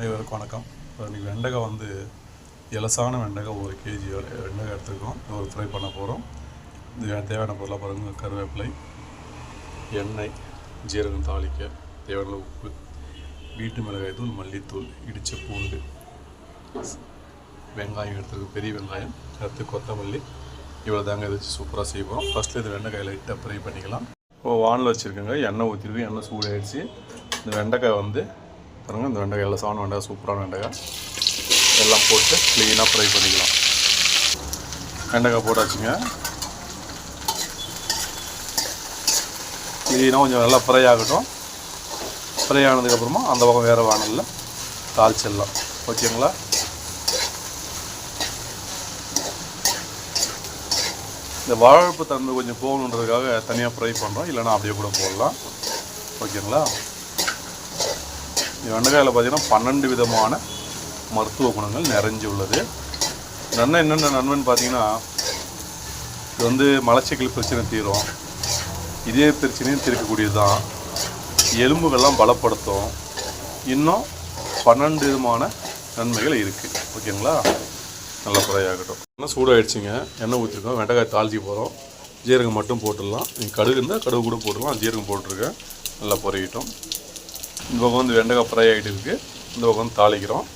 அனைவருக்கும் வணக்கம். இப்போ இன்றைக்கி வெண்டைக்காய் வந்து இலசான வெண்டைக்காய் ஒரு கேஜி வெண்டைக்காய் எடுத்துருக்கோம். ஒரு ஃப்ரை பண்ண போகிறோம் இது தேவையான பொருளாக பாருங்கள் கருவேப்பிலை எண்ணெய் ஜீரகம் தாளிக்க தேவையான உப்பு வீட்டு மிளகாய் தூள் மல்லித்தூள் இடித்த பூண்டு வெங்காயம் எடுத்துருக்கு பெரிய வெங்காயம் அடுத்து கொத்தமல்லி. இவ்வளோ தாங்க இதை வச்சு சூப்பராக செய்வோம் ஃபஸ்ட்டில் இது வெண்டைக்காய் லைட்டாக ஃப்ரை பண்ணிக்கலாம். இப்போ வானில் வச்சுருக்கோங்க. எண்ணெய் ஊற்றிருக்கு எண்ணெய் சூடாகிடுச்சு இந்த வெண்டைக்காய் வந்து பாருங்க. இந்த வெண்டைக்காயில் எல்லாம் சாணம் வெண்டைக்காய் சூப்பரான வெண்டைக்காய். எல்லாம் போட்டு க்ளீனாக ஃப்ரை பண்ணிக்கலாம். வெண்டைக்காய் போட்டாச்சுங்க. க்ளீனாக கொஞ்சம் நல்லா ஃப்ரை ஆகட்டும். ஃப்ரை ஆனதுக்கப்புறமா அந்த பக்கம் வேறு வானலில் தாளிச்சிடலாம். ஓகேங்களா? இந்த வாழைப்பு தந்து கொஞ்சம் போகணுன்றதுக்காக தனியாக ஃப்ரை பண்ணுறோம் இல்லைனா அப்படியே கூட போடலாம். ஓகேங்களா? இந்த வெண்டைக்காயில் பார்த்தீங்கன்னா பன்னெண்டு விதமான மருத்துவ குணங்கள் நிறைஞ்சு உள்ளது நன்மை என்னென்ன நன்மைன்னு பார்த்தீங்கன்னா இது வந்து மலச்சிக்கல் பிரச்சனை தீரும். இதே பிரச்சனையும் தீர்க்கக்கூடியது தான் எலும்புகள்லாம் பலப்படுத்தும். இன்னும் பன்னெண்டு விதமான நன்மைகள் இருக்குது ஓகேங்களா? நல்லா குறையாகட்டும் ஆகட்டும் எண்ணெய் சூடாகிடுச்சிங்க எண்ணெய் ஊற்றிருக்கோம் வெண்டைக்காய் தாளிச்சி போகிறோம் ஜீரகம் மட்டும் போட்டுடலாம். நீங்கள் கடுகு இருந்தால் கடுகு கூட போட்டுடலாம். ஜீரகம் போட்டிருக்கேன். நல்லா பொரியட்டும் இந்த பக்கம் வந்து வெண்டைக்காய் ஃப்ரை ஆகிட்டு இருக்குது இந்த பக்கம் வந்து தாளிக்கிறோம்.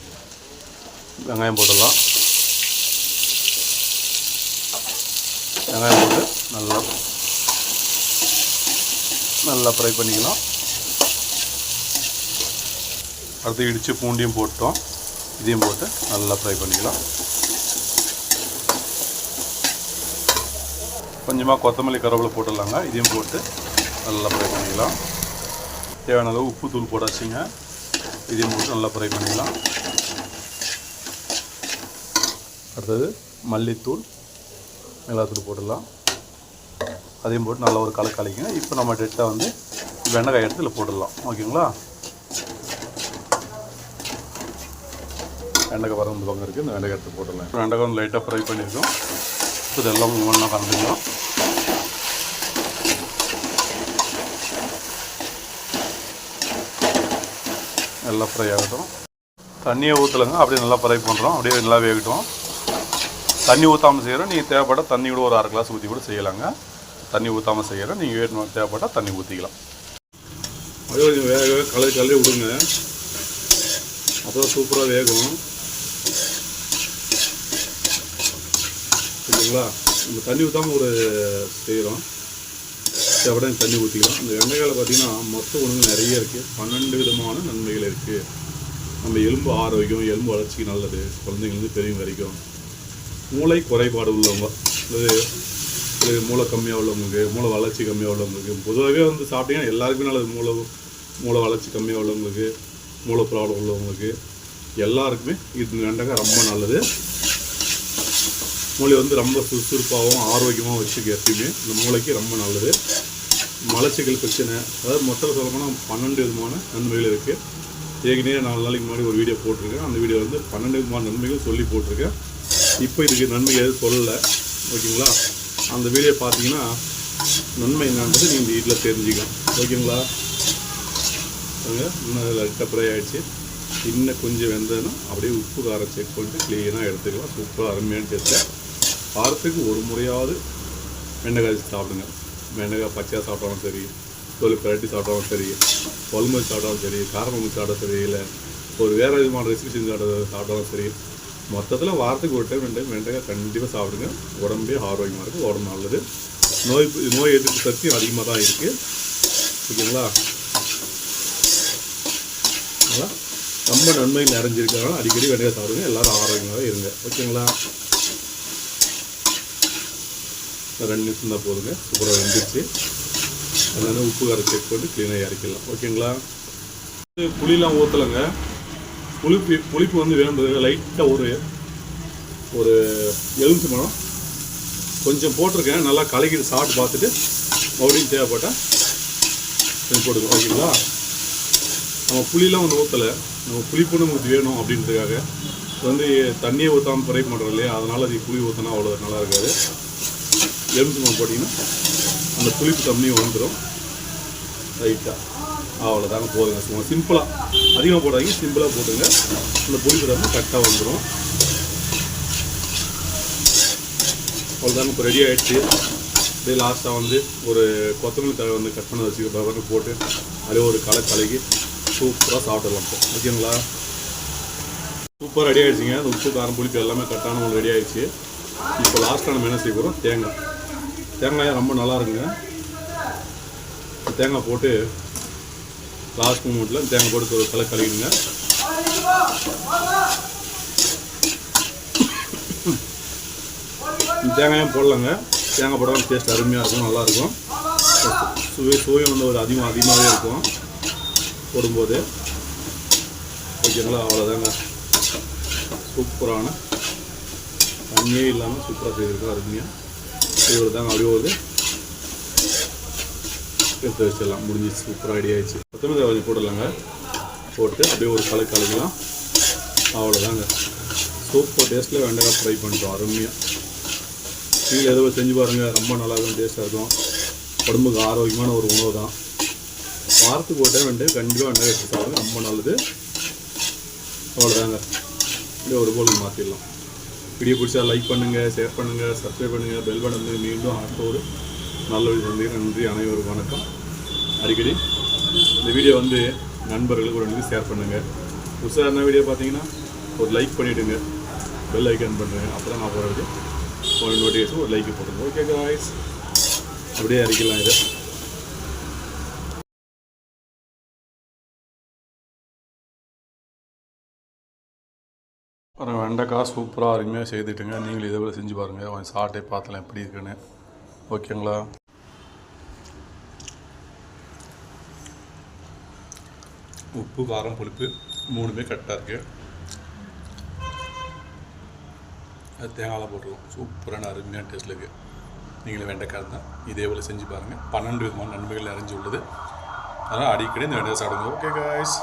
வெங்காயம் போட்டுடலாம். வெங்காயம் போட்டு நல்லா நல்லா ஃப்ரை பண்ணிக்கலாம். அடுத்து இடித்து பூண்டியும் போட்டோம். இதையும் போட்டு நல்லா ஃப்ரை பண்ணிக்கலாம். கொஞ்சமாக கொத்தமல்லி கருவேப்பிலை போட்டுடலாங்க. இதையும் போட்டு நல்லா ஃப்ரை பண்ணிக்கலாம். தேவையான அளவு உப்பு தூள் போடாச்சுங்க இதையும் போட்டு நல்லா ஃப்ரை பண்ணிக்கலாம். அடுத்தது மல்லித்தூள் மிளகாத்தூள் போட்டுடலாம். அதையும் போட்டு நல்லா ஒரு கலக்கு இப்போ நம்ம டெட்டாக வந்து வெண்டைக்காய் எடுத்து இதில் போட்டுடலாம். ஓகேங்களா? வெண்டைக்காய் வர பங்கு பக்கம் இருக்குது இந்த வெண்டைக்காய் எடுத்து போட்டுடலாம். வெண்டைக்காய் வந்து லைட்டாக ஃப்ரை பண்ணியிருக்கோம். இப்போ இதெல்லாம் ஒன்றா கலந்துக்கலாம். நல்லா ஃப்ரை ஆகட்டும். தண்ணியை ஊற்றலைங்க அப்படியே நல்லா ஃப்ரை பண்ணுறோம் அப்படியே நல்லா வேகட்டும் தண்ணி ஊற்றாமல் செய்கிறோம் நீங்கள் தேவைப்பட்டால் தண்ணி கூட ஒரு அரை கிளாஸ் ஊற்றி கூட செய்யலாங்க. தண்ணி ஊற்றாமல் செய்கிறோம் நீங்கள் வேணும் தேவைப்பட்டால் தண்ணி ஊற்றிக்கலாம் அப்படியே கொஞ்சம் வேக கலரி கலரி விடுங்க. அப்போ சூப்பராக வேகும். சரிங்களா? நம்ம தண்ணி ஊற்றாமல் ஒரு செய்கிறோம் தேவைப்பட தண்ணி ஊற்றிக்கலாம் இந்த வெண்டைக்காயில் பார்த்தீங்கன்னா மொத்த உணவு நிறைய இருக்குது பன்னெண்டு விதமான நன்மைகள் இருக்குது நம்ம எலும்பு ஆரோக்கியம் எலும்பு வளர்ச்சிக்கு நல்லது. குழந்தைங்கள்லேருந்து பெரியவங்க வரைக்கும். மூளை குறைபாடு உள்ளவங்க அல்லது மூளை கம்மியாக உள்ளவங்களுக்கு மூளை வளர்ச்சி கம்மியாக உள்ளவங்களுக்கு பொதுவாகவே வந்து சாப்பிட்டீங்கன்னா எல்லாருக்குமே நல்லது. மூளை மூளை வளர்ச்சி கம்மியாக உள்ளவங்களுக்கு மூளை ப்ராப்ளம் உள்ளவங்களுக்கு எல்லாருக்குமே இது வெண்டைக்காய் ரொம்ப நல்லது. மூளை வந்து ரொம்ப சுறுசுறுப்பாகவும் ஆரோக்கியமாகவும் வச்சுக்க எப்பயுமே. இந்த மூளைக்கு ரொம்ப நல்லது. மலச்சிக்கல் பிரச்சனை அதாவது மொத்தத்தில் சொல்லப்போனால் பன்னெண்டு விதமான நன்மைகள் இருக்குது ஏற்கனவே நாலு நாளைக்கு முன்னாடி ஒரு வீடியோ போட்டிருக்கேன். அந்த வீடியோ வந்து பன்னெண்டு விதமான நன்மைகள் சொல்லி போட்டிருக்கேன். இப்போ இதுக்கு நன்மை எதுவும் சொல்லலை. ஓகேங்களா? அந்த வீடியோ பார்த்தீங்கன்னா நன்மை என்னன்றது நீங்கள் வீட்டில் தெரிஞ்சுக்கலாம். ஓகேங்களா? பாருங்க இன்னும் லைட்டாக ஃப்ரை ஆகிடுச்சு இன்னும் கொஞ்சம் வெந்ததுன்னா அப்படியே உப்பு காரம் செக் பண்ணிட்டு க்ளீனாக எடுத்துக்கலாம். சூப்பராக அருமையான டேஸ்ட்டை வாரத்துக்கு ஒரு முறையாவது வெண்டைக்காய் சாப்பிடுங்க. வெண்டைக்காய் பச்சையாக சாப்பிட்டாலும் சரி தோல் பிரட்டி சாப்பிட்டாலும் சரி குழம்பு சாப்பிட்டாலும் சரி காரம் வச்சு சாப்பிட்டாலும் சரி இல்லை ஒரு வேறு விதமான ரெசிபி செஞ்சு சாப்பிட சாப்பிட்டாலும் சரி மொத்தத்தில் வாரத்துக்கு ஒரு டைம் ரெண்டு டைம் வெண்டைக்காய் கண்டிப்பாக சாப்பிடுங்க. உடம்பே ஆரோக்கியமாக இருக்குது உடம்பு நல்லது. நோய் நோய் எதிர்ப்பு சக்தி அதிகமாக தான் இருக்குது ஓகேங்களா? அதனால் ரொம்ப நன்மை நிறைஞ்சிருக்கிறனால அடிக்கடி வெண்டைக்காய் சாப்பிடுங்க எல்லோரும் ஆரோக்கியமாக இருங்க. ஓகேங்களா? ரெண்டு நிமிஷம் தான் போதுங்க. சூப்பராக வெந்துருச்சு. அதனால் உப்பு காரம் செக் போட்டு க்ளீனாக இறக்கிடலாம். ஓகேங்களா? புளிலாம் ஊற்றலைங்க புளிப்பு புளிப்பு வந்து வேணுன்றது லைட்டாக ஒரு ஒரு எலுமிச்சு பழம். கொஞ்சம் போட்டிருக்கேன். நல்லா கலக்கிட்டு சாப்பிட்டு பார்த்துட்டு மறுபடியும் தேவைப்பட்டால் கொஞ்சம் போடுங்க ஓகேங்களா? நம்ம புளியெலாம் வந்து ஊற்றலை நம்ம புளிப்பு நமக்கு வேணும் அப்படின்றதுக்காக. வந்து தண்ணியை ஊற்றாமல் ஃப்ரை பண்ணுறோம் இல்லையா? அதனால் அது புளி ஊற்றினா அவ்வளோ நல்லா இருக்காது. எலுமிச்சம்பழம் போட்டிங்கன்னா அந்த புளிப்பு தண்ணியும் வந்துடும். ரைட்டாக அவ்வளோதாங்க போதுங்க. சும்மா சிம்பிளாக அதிகமாக போடாதீங்க சிம்பிளாக போட்டுங்க. அந்த புளி தரப்பு கரெக்டாக வந்துடும் அவ்வளோதாங்க இப்போ ரெடி ஆகிடுச்சு அப்படியே லாஸ்ட்டாக வந்து ஒரு கொத்தமல்லி தழை வந்து கட் பண்ண வச்சு பவர்னு போட்டு அப்படியே ஒரு களை கலக்கி சூப்பராக சாப்பிடலாம் இப்போ. ஓகேங்களா? சூப்பராக ரெடி ஆகிடுச்சிங்க அந்த உப்பு காரம் புளிப்பு எல்லாமே கரெக்டான ஒன்று ரெடி ஆகிடுச்சு இப்போ லாஸ்ட்டாக நம்ம என்ன செய்ய போகிறோம் தேங்காய். தேங்காயும் ரொம்ப நல்லா இருக்குங்க தேங்காய் போட்டு லாஸ்ட் மூமெண்ட்டில் தேங்காய் போட்டு ஒரு கலை கழுவிடுங்க. தேங்காயும் போடலாங்க. தேங்காய் போடாமல் டேஸ்ட் அருமையாக இருக்கும் நல்லாயிருக்கும். சுவை சுவையும் வந்து ஒரு அதிகமாக அதிகமாகவே இருக்கும். போடும்போது. ஓகேங்களா? அவ்வளோதாங்க சூப்பரான தண்ணியே இல்லாமல் சூப்பராக செய்திருக்கோம் அருமையாக இவ்வளோ தாங்க அப்படியே ஒரு எடுத்து வச்சிடலாம். முடிஞ்சிச்சு சூப்பராக ரெடி ஆயிடுச்சு. கொத்தமல்லி கொஞ்சம் போடலாங்க போட்டு அப்படியே ஒரு கலை கலக்கலாம். அவ்வளோதாங்க சூப்பர் டேஸ்ட்டில் வெண்டைக்காய் ஃப்ரை பண்ணிட்டோம். அருமையாக நீங்கள் எதோ செஞ்சு பாருங்கள் ரொம்ப நல்லா இருக்கும் டேஸ்ட்டாக இருக்கும். உடம்புக்கு ஆரோக்கியமான ஒரு உணவு தான் வாரத்துக்கு ஒரு டைம் கண்டிப்பாக வெண்டைக்காய் எடுத்து ரொம்ப நல்லது. அவ்வளோதாங்க அப்படியே ஒரு போல் மாற்றிடலாம் வீடியோ பிடிச்சா லைக் பண்ணுங்கள் ஷேர் பண்ணுங்கள் சப்ஸ்கிரைப் பண்ணுங்கள் பெல் பட்டன் வந்து மீண்டும் ஆட்டோடு ஒரு நல்ல வீடியோ சந்திக்கிறேன் நன்றி அனைவரும் வணக்கம். அடிக்கடி இந்த வீடியோ வந்து நண்பர்களுக்கு ஒரு ரெண்டு ஷேர் பண்ணுங்கள் புதுசாக என்ன வீடியோ பார்த்தீங்கன்னா ஒரு லைக் பண்ணிவிடுங்க பெல் ஐக்கன் பண்ணுறேன் அப்போ தான் நான் போகிறது ஒரு நோட்டிஃபிகேஷன் ஒரு லைக் போட்டுருங்க. ஓகே காய்ஸ் அப்படியே அறிக்கலாம் இதை. அப்புறம் வெண்டைக்காய் சூப்பராக அருமையாக செய்துட்டுங்க. நீங்களும் இதை விட செஞ்சு பாருங்கள் கொஞ்சம் சாப்பிட்டே பார்த்தலாம் எப்படி இருக்குன்னு. ஓகேங்களா? உப்பு காரம் புளிப்பு மூணுமே கரெக்டாக இருக்குது அது தேங்காயில் போட்டுருவோம். சூப்பரான அருமையான டேஸ்ட்டில் இருக்குது நீங்களும் வெண்டைக்காய் தான் இதே போல் செஞ்சு பாருங்கள் பன்னெண்டு விதமான நன்மைகள் நிறைஞ்சு உள்ளது. அதனால் அடிக்கடி இந்த வெண்டைக்காய் சாப்பிடுங்க. Okay guys